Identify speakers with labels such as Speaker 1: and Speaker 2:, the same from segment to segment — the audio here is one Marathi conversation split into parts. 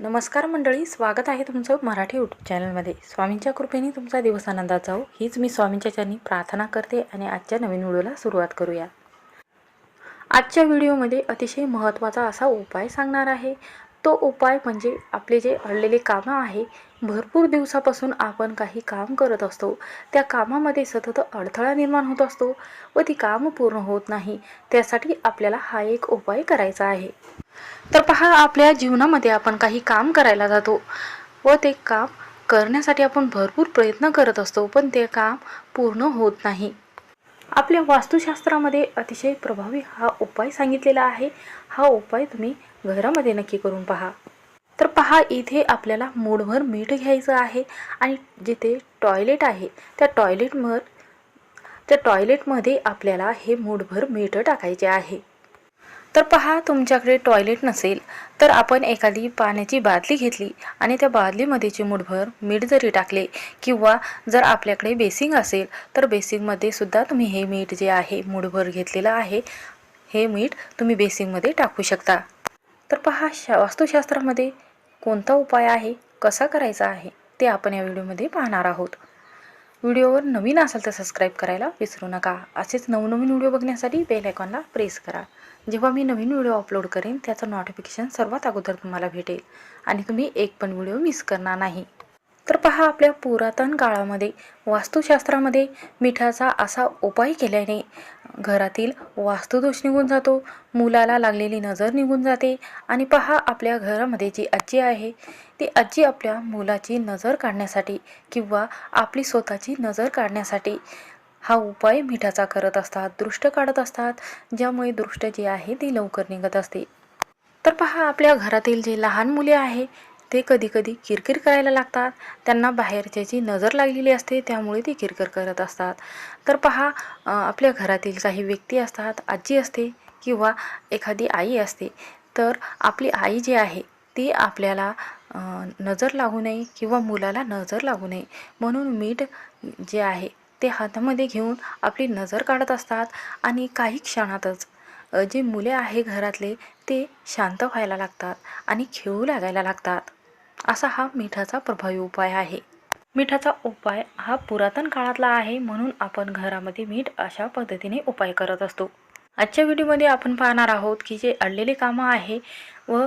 Speaker 1: नमस्कार मंडळी स्वागत आहे तुमचं मराठी यूट्यूब चॅनलमध्ये. स्वामींच्या कृपेने तुमचा दिवस आनंदात जाऊ हीच मी स्वामींच्या चरणी प्रार्थना करते आणि आजच्या नवीन व्हिडिओला सुरुवात करूया. आजच्या व्हिडिओमध्ये अतिशय महत्त्वाचा असा उपाय सांगणार आहे. तो उपाय म्हणजे आपले जे अडलेले कामं आहे भरपूर दिवसापासून आपण काही काम करत असतो. त्या कामामध्ये सतत अडथळा निर्माण होत असतो व ती कामं पूर्ण होत नाही. त्यासाठी आपल्याला हा एक उपाय करायचा आहे. तर पहा आपल्या जीवनामध्ये आपण काही काम करायला जातो व ते काम करण्यासाठी आपण भरपूर प्रयत्न करत असतो पण ते काम पूर्ण होत नाही. आपल्या वास्तुशास्त्रामध्ये अतिशय प्रभावी हा उपाय सांगितलेला आहे. हा उपाय तुम्ही घरामध्ये नक्की करून पहा. तर पहा इथे आपल्याला मूडभर मीठ घ्यायचं आहे आणि जिथे टॉयलेट आहे त्या टॉयलेटवर त्या टॉयलेटमध्ये आपल्याला हे मूडभर मीठ टाकायचे आहे. तर पहा तुमच्याकडे टॉयलेट नसेल तर आपण एखादी पाण्याची बादली घेतली आणि त्या बादलीमध्ये चिमूटभर मीठ जरी टाकले किंवा जर आपल्याकडे बेसिंग असेल तर बेसिंगमध्ये सुद्धा तुम्ही हे मीठ जे आहे मूठभर घेतलेलं आहे हे मीठ तुम्ही बेसिंगमध्ये टाकू शकता. तर पहा शा वास्तुशास्त्रामध्ये कोणता उपाय आहे? कसा करायचा आहे? ते आपण या व्हिडिओमध्ये पाहणार आहोत. व्हिडिओवर नवीन असाल तर सबस्क्राईब करायला विसरू नका. असेच नवनवीन व्हिडिओ बघण्यासाठी बेल आयकॉनला प्रेस करा. जेव्हा मी नवीन व्हिडिओ अपलोड करेन त्याचं नोटिफिकेशन सर्वात अगोदर तुम्हाला भेटेल आणि तुम्ही एक पण व्हिडिओ मिस करणार नाही. तर पहा आपल्या पुरातन काळामध्ये वास्तुशास्त्रामध्ये मिठाचा असा उपाय केल्याने घरातील वास्तुदोष निघून जातो मुलाला लागलेली नजर निघून जाते आणि पहा आपल्या घरामध्ये जी आजी आहे ती आजी आपल्या मुलाची नजर काढण्यासाठी किंवा आपली स्वतःची नजर काढण्यासाठी हा उपाय मिठाचा करत असतात दृष्ट काढत असतात ज्यामुळे दृष्ट जी आहे ती लवकर निघत असते. तर पहा आपल्या घरातील जे लहान मुले आहे ते कधीकधी किरकिर करायला लागतात. त्यांना बाहेरच्याची नजर लागलेली असते त्यामुळे ती किरकिर करत असतात. तर पहा आपल्या घरातील काही व्यक्ती असतात आजी असते किंवा एखादी आई असते. तर आपली आई जी आहे ती आपल्याला नजर लागू नये किंवा मुलाला नजर लागू नये. म्हणून मीठ जे आहे ते हातामध्ये घेऊन आपली नजर काढत असतात आणि काही क्षणातच जे मुले आहे घरातले ते शांत व्हायला लागतात आणि खेळू लागायला लागतात. असा हा मिठाचा प्रभावी उपाय आहे. मिठाचा उपाय हा पुरातन काळातला आहे म्हणून आपण घरामध्ये मीठ अशा पद्धतीने उपाय करत असतो. आजच्या व्हिडिओमध्ये आपण पाहणार आहोत की जे अडलेली कामं आहे व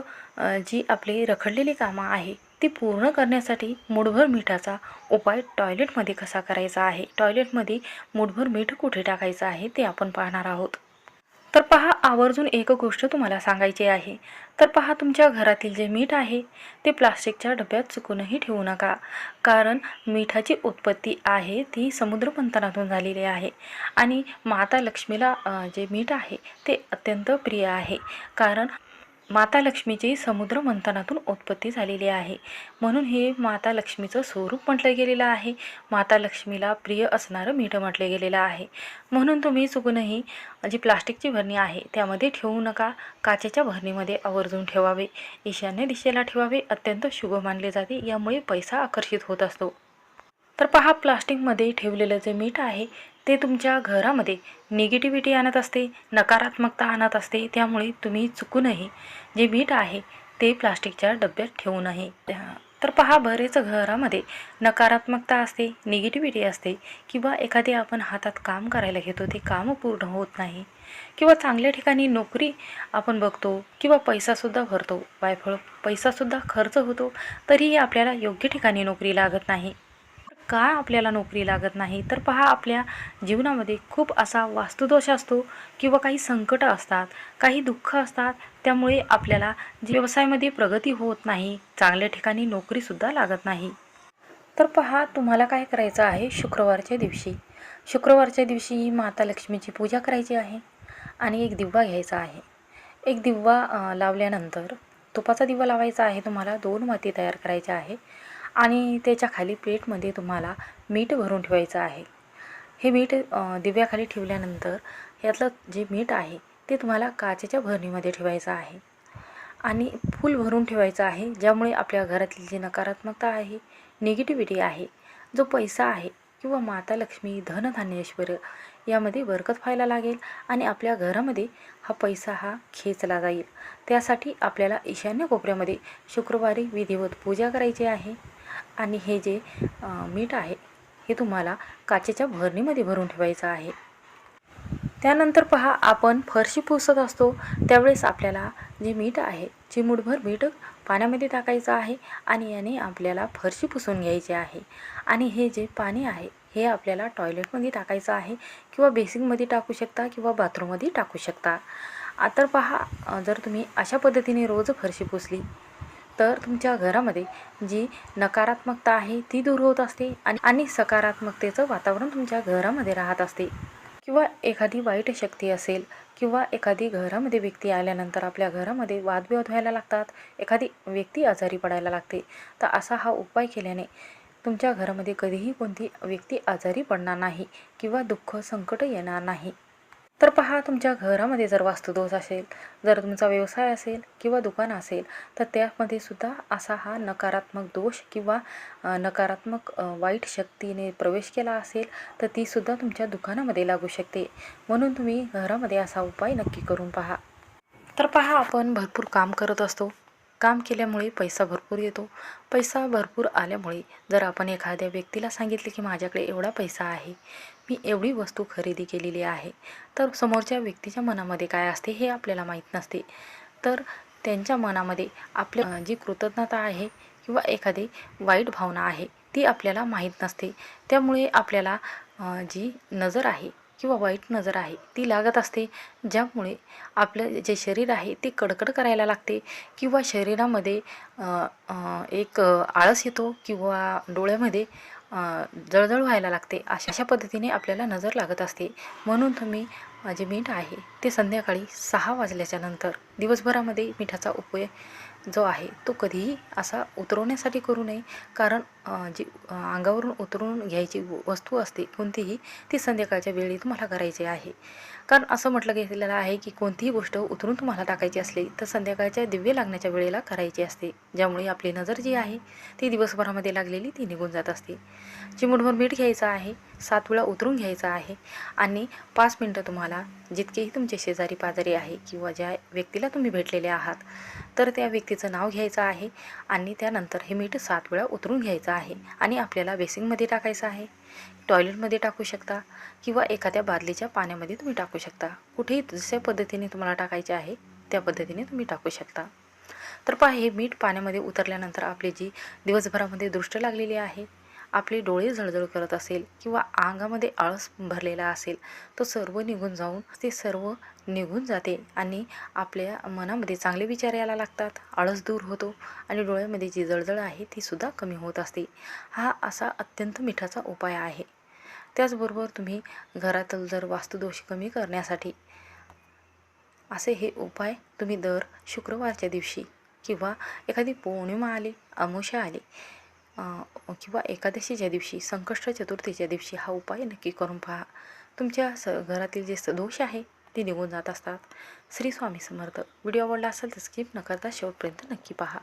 Speaker 1: जी आपली रखडलेली कामं आहे ती पूर्ण करण्यासाठी मुठभर मिठाचा उपाय टॉयलेटमध्ये कसा करायचा आहे? टॉयलेटमध्ये मूठभर मीठ कुठे टाकायचं आहे ते आपण पाहणार आहोत. तर पहा आवर्जून एक गोष्ट तुम्हाला सांगायची आहे. तर पहा तुमच्या घरातील जे मीठ आहे ते प्लास्टिकच्या डब्यात चुकूनही ठेवू नका. कारण मिठाची उत्पत्ती आहे ती समुद्रमंथनातून झालेली आहे. आणि माता लक्ष्मीला जे मीठ आहे ते अत्यंत प्रिय आहे. कारण माता लक्ष्मीची समुद्र मंथनातून उत्पत्ती झालेली आहे. म्हणून हे माता लक्ष्मीचं स्वरूप म्हटलं गेलेलं आहे. माता लक्ष्मीला प्रिय असणारं मीठ म्हटलं गेलेलं आहे. म्हणून तुम्ही चुकूनही जी प्लास्टिकची भरणी आहे त्यामध्ये ठेवू नका. काचेच्या भरणीमध्ये आवर्जून ठेवावे. ईशान्य दिशेला ठेवावे. अत्यंत शुभ मानले जाते. यामुळे पैसा आकर्षित होत असतो. तर पहा प्लास्टिकमध्ये ठेवलेलं जे मीठ आहे ते तुमच्या घरामध्ये निगेटिव्हिटी आणत असते नकारात्मकता आणत असते त्यामुळे तुम्ही चुकूनही जे मीठ आहे ते प्लास्टिकच्या डब्यात ठेवू नये. तर पहा बरेच घरामध्ये नकारात्मकता असते निगेटिव्हिटी असते किंवा एखादे आपण हातात काम करायला घेतो ते काम पूर्ण होत नाही. किंवा चांगल्या ठिकाणी नोकरी आपण बघतो किंवा पैसासुद्धा भरतो. वायफळ पैसासुद्धा खर्च होतो तरीही आपल्याला योग्य ठिकाणी नोकरी लागत नाही. का आपल्याला नोकरी लागत नाही तर पहा आपल्या जीवनामध्ये खूप असा वास्तुदोष असतो किंवा काही संकटं असतात काही दुःख असतात त्यामुळे आपल्याला व्यवसायामध्ये प्रगती होत नाही चांगल्या ठिकाणी नोकरीसुद्धा लागत नाही. तर पहा तुम्हाला काय करायचं आहे शुक्रवारच्या दिवशी? शुक्रवारच्या दिवशी माता लक्ष्मीची पूजा करायची आहे आणि एक दिवा घ्यायचा आहे. एक दिवा लावल्यानंतर तुपाचा दिवा लावायचा आहे तुम्हाला दोन माती तयार करायच्या आहे. आणि त्याच्याखाली प्लेटमध्ये तुम्हाला मीठ भरून ठेवायचं आहे. हे मीठ दिव्याखाली ठेवल्यानंतर यातलं जे मीठ आहे ते तुम्हाला काचेच्या भरणीमध्ये ठेवायचं आहे. आणि फूल भरून ठेवायचं आहे ज्यामुळे आपल्या घरातली जी नकारात्मकता आहे निगेटिव्हिटी आहे जो पैसा आहे किंवा माता लक्ष्मी धनधान्य यामध्ये बरकत व्हायला लागेल आणि आपल्या घरामध्ये हा पैसा हा खेचला जाईल. त्यासाठी आपल्याला ईशान्य कोपऱ्यामध्ये शुक्रवारी विधिवत पूजा करायची आहे. आणि हे जे मीठ आहे हे तुम्हाला काचेच्या भरणीमध्ये भरून ठेवायचं आहे. त्यानंतर पहा आपण फरशी पुसत असतो त्यावेळेस आपल्याला जे मीठ आहे चिमूटभर मीठ पाण्यामध्ये टाकायचं आहे आणि याने आपल्याला फरशी पुसून घ्यायची आहे. आणि हे जे पाणी आहे हे आपल्याला टॉयलेटमध्ये टाकायचं आहे किंवा बेसिनमध्ये टाकू शकता किंवा बाथरूममध्ये टाकू शकता. आता पहा जर तुम्ही अशा पद्धतीने रोज फरशी पुसली तर तुमच्या घरामध्ये जी नकारात्मकता आहे ती दूर होत असते आणि आणि सकारात्मकतेचं वातावरण तुमच्या घरामध्ये राहत असते. किंवा एखादी वाईट शक्ती असेल किंवा एखादी घरामध्ये व्यक्ती आल्यानंतर आपल्या घरामध्ये वादविवाद व्हायला लागतात एखादी व्यक्ती आजारी पडायला लागते तर असा हा उपाय केल्याने तुमच्या घरामध्ये कधीही कोणती व्यक्ती आजारी पडणार नाही किंवा दुःख संकट येणार नाही. तर पहा तुमच्या घरामध्ये जर वास्तुदोष असेल जर तुमचा व्यवसाय असेल किंवा दुकान असेल तर त्यामध्ये सुद्धा असा हा नकारात्मक दोष किंवा नकारात्मक वाईट शक्तीने प्रवेश केला असेल तर तीसुद्धा तुमच्या दुकानामध्ये लागू शकते. म्हणून तुम्ही घरामध्ये असा उपाय नक्की करून पहा. तर पहा आपण भरपूर काम करत असतो. काम केल्यामुळे पैसा भरपूर येतो. पैसा भरपूर आल्यामुळे जर आपण एखाद्या व्यक्तीला सांगितले की माझ्याकडे एवढा पैसा आहे मी एवढी वस्तू खरेदी केलेली आहे तर समोरच्या व्यक्तीच्या मनामध्ये काय असते हे आपल्याला माहीत नसते. तर त्यांच्या मनामध्ये आपल्या जी कृतज्ञता आहे किंवा एखादी वाईट भावना आहे ती आपल्याला माहीत नसते. त्यामुळे आपल्याला जी नजर आहे किंवा वाईट नजर आहे ती लागत असते. ज्यामुळे आपलं जे शरीर आहे ते कडकड करायला लागते किंवा शरीरामध्ये एक आळस येतो किंवा डोळ्यामध्ये जळजळ व्हायला लागते. अशा अशा पद्धतीने आपल्याला नजर लागत असते. म्हणून तुम्ही जे मीठ आहे ते संध्याकाळी सहा वाजल्याच्या नंतर दिवसभरामध्ये मिठाचा उपयोग जो आहे तो कधीही असा उतरवण्यासाठी करू नये. कारण जी अंगावरून उतरून घ्यायची व- वस्तू असते कोणतीही ती संध्याकाळच्या वेळी तुम्हाला करायची आहे. कारण असं म्हटलं गेलेलं आहे की कोणतीही गोष्ट उतरून तुम्हाला टाकायची असली तर संध्याकाळच्या दिव्य लागण्याच्या वेळेला करायची असते. ज्यामुळे आपली नजर जी आहे ती दिवसभरामध्ये लागलेली ती निघून जात असते. चिमुटभर मीठ घ्यायचं आहे सात वेळा उतरून घ्यायचं आहे आणि पाच मिनटं तुम्हाला जितकेही तुमचे शेजारी पाजारी आहे किंवा ज्या व्यक्तीला तुम्ही भेटलेले आहात तर त्या व्यक्तीचं नाव घ्यायचं आहे आणि त्यानंतर हे मीठ सात वेळा उतरून घ्यायचं आहे आणि आपल्याला बेसिंगमध्ये टाकायचं आहे. टॉयलेटमध्ये टाकू शकता किंवा एखाद्या बादलीच्या पाण्यामध्ये तुम्ही टाकू शकता. कुठेही जशा पद्धतीने तुम्हाला टाकायचे आहे त्या पद्धतीने तुम्ही टाकू शकता. तर पहा हे मीठ पाण्यामध्ये उतरल्यानंतर आपली जी दिवसभरामध्ये दृष्ट लागलेली आहे आपले डोळे झळझळ करत असेल किंवा अंगामध्ये आळस भरलेला असेल तो सर्व निघून जाऊन ते सर्व निघून जाते आणि आपल्या मनामध्ये चांगले विचार यायला लागतात. आळस दूर होतो आणि डोळ्यामध्ये जी जळजळ आहे ती सुद्धा कमी होत असते. हा असा अत्यंत मिठाचा उपाय आहे. त्याचबरोबर तुम्ही घरातील जर वास्तुदोष कमी करण्यासाठी असे हे उपाय तुम्ही दर शुक्रवारच्या दिवशी किंवा एखादी पौर्णिमा आली अमोशा आली किंवा एकादशीच्या दिवशी संकष्ट चतुर्थीच्या दिवशी हा उपाय नक्की करून पहा. तुमच्या स घरातील जे सदोष आहे ते निघून जात असतात. श्री स्वामी समर्थ. व्हिडिओ आवडला असेल तर स्किप न करता शेवटपर्यंत नक्की पहा.